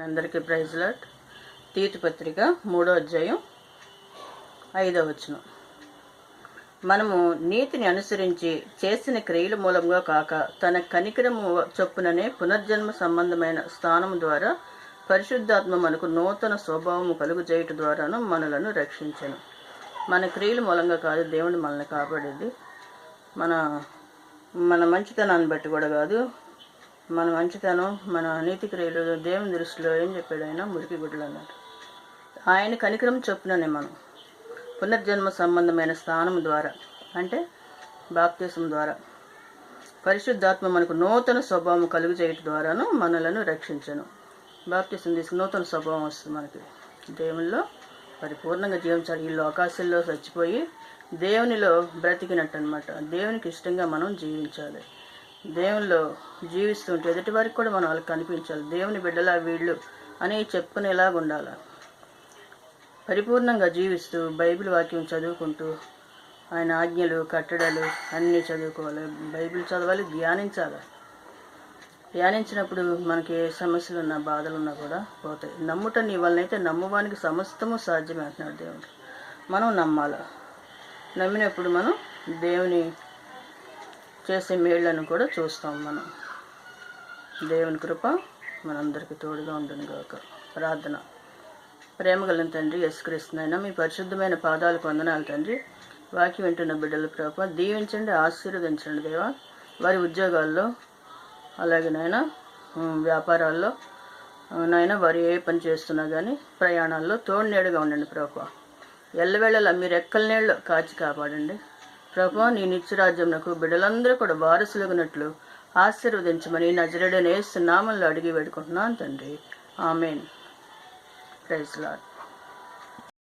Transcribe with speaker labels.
Speaker 1: మీ అందరికీ praise lot తీతు పత్రిక మూడో అధ్యాయం ఐదో వచనం. మనము నీతిని అనుసరించి చేసిన క్రియల మూలంగా కాక తన కనికరము చొప్పుననే పునర్జన్మ సంబంధమైన స్థానము ద్వారా పరిశుద్ధాత్మ మనకు నూతన స్వభావము కలుగు చేయటం ద్వారాను మనలను రక్షించను. మన క్రియల మూలంగా కాదు దేవుడు మనల్ని కాపాడేది. మన మన మంచితనాన్ని బట్టి కూడా కాదు మన మంచితనం మన నీతి క్రియలు దేవుని దృష్టిలో ఏం చెప్పాడు ఆయన మురికి గుడ్డలు అన్నాడు ఆయన కనికరం చొప్పుననే మనం. పునర్జన్మ సంబంధమైన స్థానం ద్వారా అంటే బాప్తీసం ద్వారా పరిశుద్ధాత్మ మనకు నూతన స్వభావం కలుగు చేయటం ద్వారాను మనలను రక్షించను. బాప్తీసం తీసుకు నూతన స్వభావం వస్తుంది మనకి. దేవునిలో పరిపూర్ణంగా జీవించాలి. ఈ లోకాశల్లో చచ్చిపోయి దేవునిలో బ్రతికినట్టు అనమాట దేవునికి ఇష్టంగా మనం జీవించాలి. దేవునిలో జీవిస్తుంటే ఎదుటి వారికి కూడా మనం వాళ్ళకి కనిపించాలి. దేవుని బిడ్డలా వీళ్ళు అని చెప్పుకునేలాగా ఉండాలి? పరిపూర్ణంగా జీవిస్తూ బైబిల్ వాక్యం చదువుకుంటూ ఆయన ఆజ్ఞలు కట్టడాలు అన్నీ చదువుకోవాలి. బైబిల్ చదవాలి ధ్యానించాలి? ధ్యానించినప్పుడు మనకి ఏ సమస్యలు ఉన్నా బాధలు ఉన్నా కూడా పోతాయి. నమ్ముట నీ వలనైతే నమ్మువానికి సమస్తము సాధ్యమే అంటున్నాడు దేవుడు. మనం నమ్మాలి? నమ్మినప్పుడు మనం దేవుని చేసే మేళ్ళను కూడా చూస్తాం మనం. దేవుని కృప మనందరికీ తోడుగా ఉంటుంది కాక ప్రార్థన. ప్రేమగలను తండ్రి యశ్కరిస్తున్నాయినా మీ పరిశుద్ధమైన పాదాలకు వందనాలు తండ్రి. వాకి వింటున్న బిడ్డల ప్రభ దీవించండి ఆశీర్వదించండి దేవా. వారి ఉద్యోగాల్లో అలాగే నాయన వ్యాపారాల్లో నాయన వారు ఏ పని చేస్తున్నా కానీ ప్రయాణాల్లో తోడు నేడుగా ఉండండి ప్రభా. ఎల్లవేళలా మీరు ఎక్కల నీళ్ళు కాచి కాపాడండి. ప్రభా నీ నిత్యరాజ్యంకు బిడ్డలందరూ కూడా వారసులుగునట్లు ఆశీర్వదించమని నజరడనేస్తున్నామల్లో అడిగి వేడుకుంటున్నాను తండ్రి. ఆమెన్. Praise lord